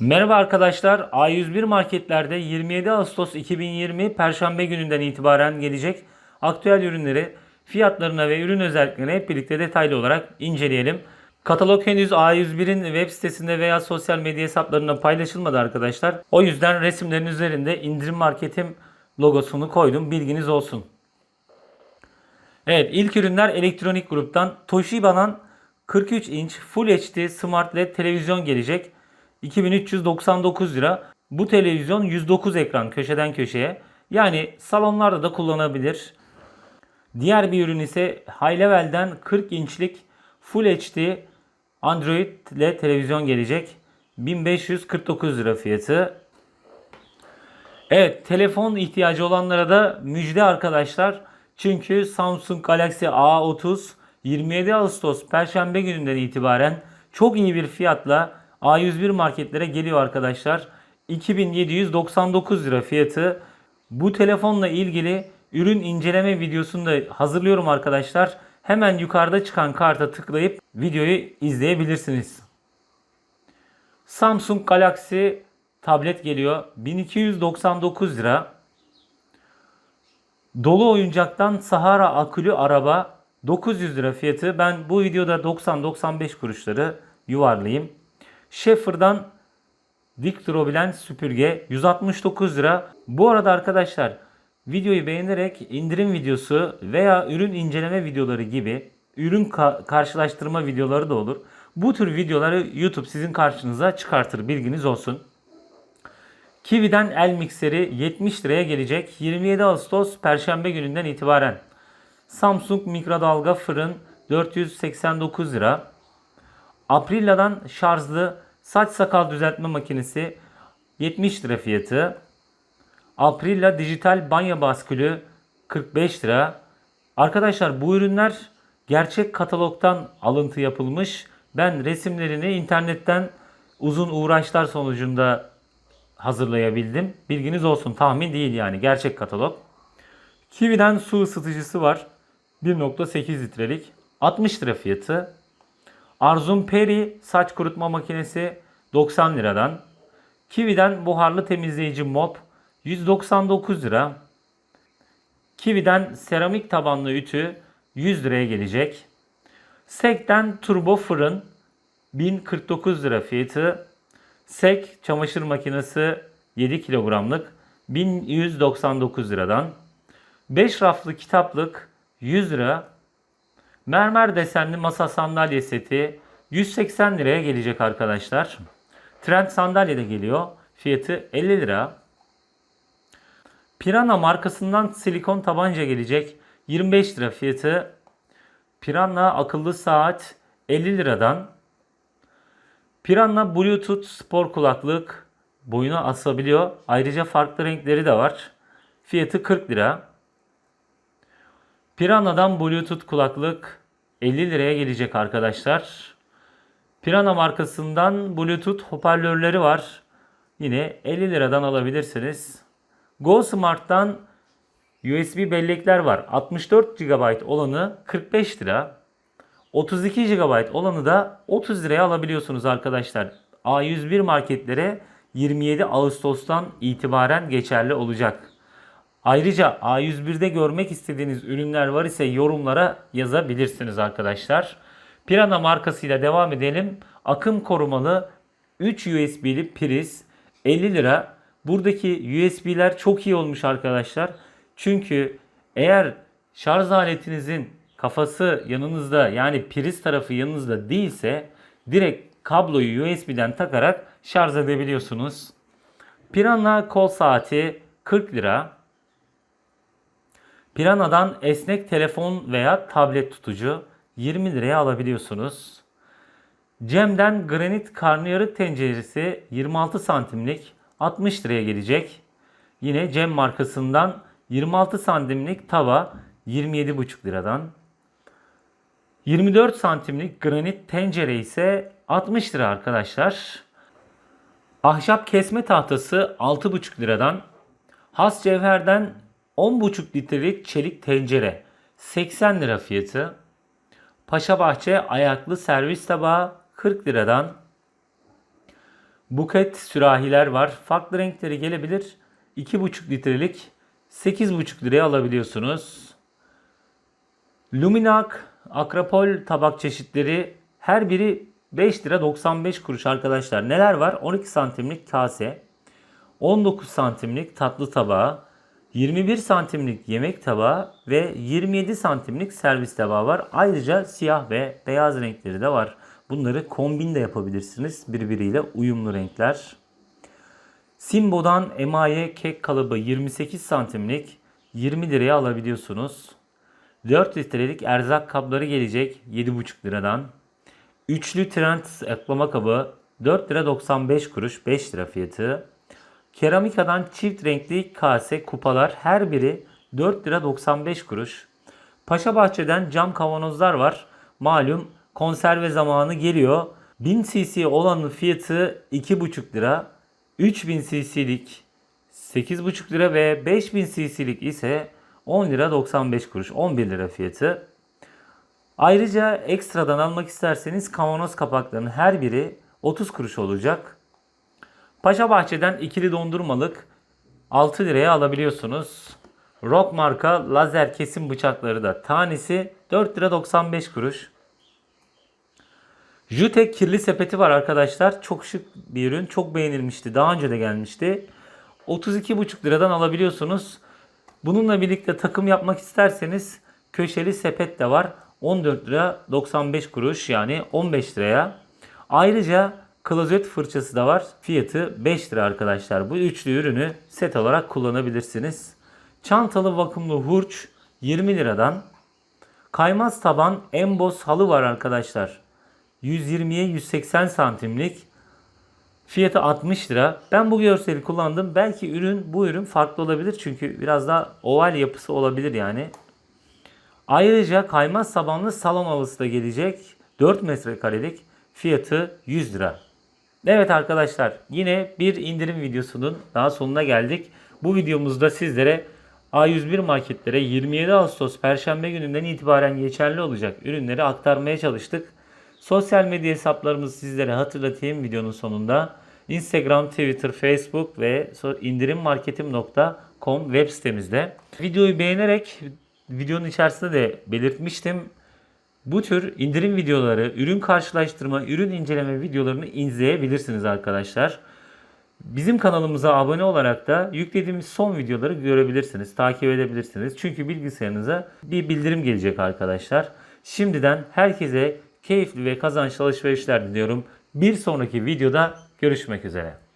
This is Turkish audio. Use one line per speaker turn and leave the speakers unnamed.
Merhaba arkadaşlar. A101 marketlerde 27 Ağustos 2020 Perşembe gününden itibaren gelecek aktüel ürünleri, fiyatlarına ve ürün özelliklerini hep birlikte detaylı olarak inceleyelim. Katalog henüz A101'in web sitesinde veya sosyal medya hesaplarında paylaşılmadı arkadaşlar. O yüzden resimlerin üzerinde indirim marketim logosunu koydum. Bilginiz olsun. Evet ilk ürünler elektronik gruptan Toshiba'dan 43 inç Full HD Smart LED televizyon gelecek. 2399 lira. Bu televizyon 109 ekran köşeden köşeye. Yani salonlarda da kullanabilir. Diğer bir ürün ise High Level'den 40 inçlik Full HD Android LED televizyon gelecek. 1549 lira fiyatı. Evet, telefon ihtiyacı olanlara da müjde arkadaşlar. Çünkü Samsung Galaxy A30 27 Ağustos Perşembe gününden itibaren çok iyi bir fiyatla A101 marketlere geliyor arkadaşlar. 2799 lira fiyatı. Bu telefonla ilgili ürün inceleme videosunu da hazırlıyorum arkadaşlar. Hemen yukarıda çıkan karta tıklayıp videoyu izleyebilirsiniz. Samsung Galaxy tablet geliyor. 1299 lira. Dolu oyuncaktan Sahara akülü araba 900 lira fiyatı. Ben bu videoda 90-95 kuruşları yuvarlayayım. Schaefer'dan dik süpürge 169 lira. Bu arada arkadaşlar videoyu beğenerek indirim videosu veya ürün inceleme videoları gibi ürün ka- karşılaştırma videoları da olur. Bu tür videoları YouTube sizin karşınıza çıkartır bilginiz olsun. Kiwi'den el mikseri 70 liraya gelecek 27 Ağustos Perşembe gününden itibaren. Samsung mikrodalga fırın 489 lira. Aprilia'dan şarjlı saç sakal düzeltme makinesi 70 lira fiyatı. Aprilia dijital banyo baskülü 45 lira. Arkadaşlar bu ürünler gerçek katalogdan alıntı yapılmış. Ben resimlerini internetten uzun uğraşlar sonucunda hazırlayabildim. Bilginiz olsun tahmin değil yani gerçek katalog. Kiwi'den su ısıtıcısı var. 1.8 litrelik. 60 lira fiyatı. Arzum Peri saç kurutma makinesi 90 liradan. Kiwi'den buharlı temizleyici mop 199 lira. Kiwi'den seramik tabanlı ütü 100 liraya gelecek. Sek'ten turbo fırın 1049 lira fiyatı. Sek çamaşır makinesi 7 kilogramlık 1199 liradan. 5 raflı kitaplık 100 lira. Mermer desenli masa sandalye seti 180 liraya gelecek arkadaşlar. Trend sandalye de geliyor. Fiyatı 50 lira. Pirana markasından silikon tabanca gelecek. 25 lira fiyatı. Pirana akıllı saat 50 liradan. Pirana Bluetooth spor kulaklık boyuna asabiliyor. Ayrıca farklı renkleri de var. Fiyatı 40 lira. Pirana'dan Bluetooth kulaklık 50 liraya gelecek arkadaşlar. Pirana markasından Bluetooth hoparlörleri var. Yine 50 liradan alabilirsiniz. Go Smart'tan USB bellekler var. 64 GB olanı 45 lira. 32 GB olanı da 30 liraya alabiliyorsunuz arkadaşlar. A101 marketlere 27 Ağustos'tan itibaren geçerli olacak. Ayrıca A101'de görmek istediğiniz ürünler var ise yorumlara yazabilirsiniz arkadaşlar. Pirana markasıyla devam edelim. Akım korumalı 3 USB'li priz 50 lira. Buradaki USB'ler çok iyi olmuş arkadaşlar. Çünkü eğer şarj aletinizin kafası yanınızda yani priz tarafı yanınızda değilse direkt kabloyu USB'den takarak şarj edebiliyorsunuz. Pirana kol saati 40 lira. Pirana'dan esnek telefon veya tablet tutucu 20 liraya alabiliyorsunuz. Cem'den granit karnıyarık tenceresi 26 santimlik 60 liraya gelecek. Yine Cem markasından 26 santimlik tava 27,5 liradan. 24 santimlik granit tencere ise 60 lira arkadaşlar. Ahşap kesme tahtası 6,5 liradan. Has cevherden 10,5 litrelik çelik tencere 80 lira fiyatı. Paşa Bahçe ayaklı servis tabağı 40 liradan. Buket sürahiler var. Farklı renkleri gelebilir. 2,5 litrelik 8,5 liraya alabiliyorsunuz. Luminac, Akrapol tabak çeşitleri her biri 5 lira 95 kuruş arkadaşlar. Neler var? 12 santimlik kase, 19 santimlik tatlı tabağı, 21 santimlik yemek tabağı ve 27 santimlik servis tabağı var. Ayrıca siyah ve beyaz renkleri de var. Bunları kombin de yapabilirsiniz. Birbiriyle uyumlu renkler. Simbo'dan emaye kek kalıbı 28 santimlik 20 liraya alabiliyorsunuz. 4 litrelik erzak kapları gelecek 7,5 liradan. Üçlü trend aklama kabı 4 lira 95 kuruş 5 lira fiyatı. Keramikadan çift renkli kase kupalar her biri 4 lira 95 kuruş. Paşa Bahçe'den cam kavanozlar var. Malum konserve zamanı geliyor. 1000 cc olanın fiyatı 2,5 lira. 3000 cc'lik 8,5 lira ve 5000 cc'lik ise 10 lira 95 kuruş 11 lira fiyatı. Ayrıca ekstradan almak isterseniz kavanoz kapaklarının her biri 30 kuruş olacak. Paşa Bahçe'den ikili dondurmalık 6 liraya alabiliyorsunuz. Rock marka lazer kesim bıçakları da tanesi 4 lira 95 kuruş. Jutek kirli sepeti var arkadaşlar. Çok şık bir ürün. Çok beğenilmişti. Daha önce de gelmişti. 32,5 liradan alabiliyorsunuz. Bununla birlikte takım yapmak isterseniz köşeli sepet de var. 14 lira 95 kuruş yani 15 liraya. Ayrıca klozet fırçası da var. Fiyatı 5 lira arkadaşlar. Bu üçlü ürünü set olarak kullanabilirsiniz. Çantalı vakumlu hurç 20 liradan. Kaymaz taban emboss halı var arkadaşlar. 120'ye 180 santimlik. Fiyatı 60 lira. Ben bu görseli kullandım. Belki ürün bu ürün farklı olabilir. Çünkü biraz daha oval yapısı olabilir yani. Ayrıca kaymaz tabanlı salon halısı da gelecek. 4 metrekarelik fiyatı 100 lira. Evet arkadaşlar yine bir indirim videosunun daha sonuna geldik. Bu videomuzda sizlere A101 marketlere 27 Ağustos Perşembe gününden itibaren geçerli olacak ürünleri aktarmaya çalıştık. Sosyal medya hesaplarımızı sizlere hatırlatayım videonun sonunda. Instagram, Twitter, Facebook ve indirimmarketim.com web sitemizde. Videoyu beğenerek videonun içerisinde de belirtmiştim. Bu tür indirim videoları, ürün karşılaştırma, ürün inceleme videolarını izleyebilirsiniz arkadaşlar. Bizim kanalımıza abone olarak da yüklediğimiz son videoları görebilirsiniz, takip edebilirsiniz. Çünkü bilgisayarınıza bir bildirim gelecek arkadaşlar. Şimdiden herkese keyifli ve kazançlı alışverişler diliyorum. Bir sonraki videoda görüşmek üzere.